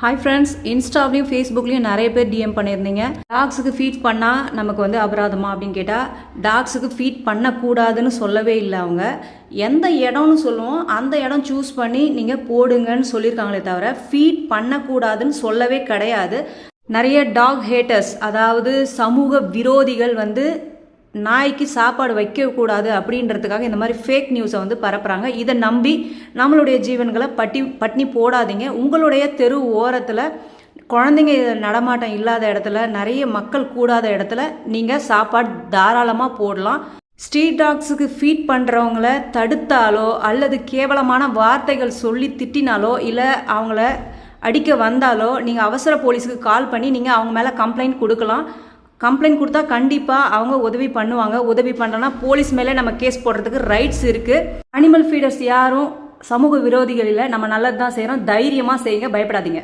Hi friends இன்ஸ்டாவிலையும் ஃபேஸ்புக்லேயும் நிறைய பேர் DM பண்ணியிருந்தீங்க. டாக்ஸுக்கு ஃபீட் பண்ணால் நமக்கு வந்து அபராதமா அப்படின்னு கேட்டால் டாக்ஸுக்கு ஃபீட் பண்ணக்கூடாதுன்னு சொல்லவே இல்லை அவங்க. எந்த இடம்னு சொல்லுவோம் அந்த இடம் சூஸ் பண்ணி நீங்கள் போடுங்கன்னு சொல்லியிருக்காங்களே தவிர ஃபீட் பண்ணக்கூடாதுன்னு சொல்லவே கிடையாது. நிறைய டாக் ஹேட்டர்ஸ் அதாவது சமூக விரோதிகள் வந்து நாய்க்கு சாப்பாடு வைக்கக்கூடாது அப்படின்றதுக்காக இந்த மாதிரி ஃபேக் நியூஸை வந்து பரப்புகிறாங்க இதை நம்பி நம்மளுடைய ஜீவன்களை பட்டி பட்னி போடாதீங்க. உங்களுடைய தெரு ஓரத்தில் குழந்தைங்க நடமாட்டம் இல்லாத இடத்துல நிறைய மக்கள் கூடாத இடத்துல நீங்கள் சாப்பாடு தாராளமாக போடலாம். ஸ்ட்ரீட் டாக்ஸுக்கு ஃபீட் பண்ணுறவங்கள தடுத்தாலோ அல்லது கேவலமான வார்த்தைகள் சொல்லி திட்டினாலோ இல்லை அவங்கள அடிக்க வந்தாலோ நீங்கள் அவசர போலீஸுக்கு கால் பண்ணி நீங்கள் அவங்க மேலே கம்ப்ளைண்ட் கொடுக்கலாம். கம்ப்ளைண்ட் கொடுத்தா கண்டிப்பாக அவங்க உதவி பண்ணுவாங்க. உதவி பண்ணுறோன்னா போலீஸ் மேலே நம்ம கேஸ் போடுறதுக்கு ரைட்ஸ் இருக்குது அனிமல் ஃபீடர்ஸ் யாரும் சமூக விரோதிகளில் நம்ம நல்லது தான் செய்கிறோம் தைரியமாக செய்யுங்க. பயப்படாதீங்க.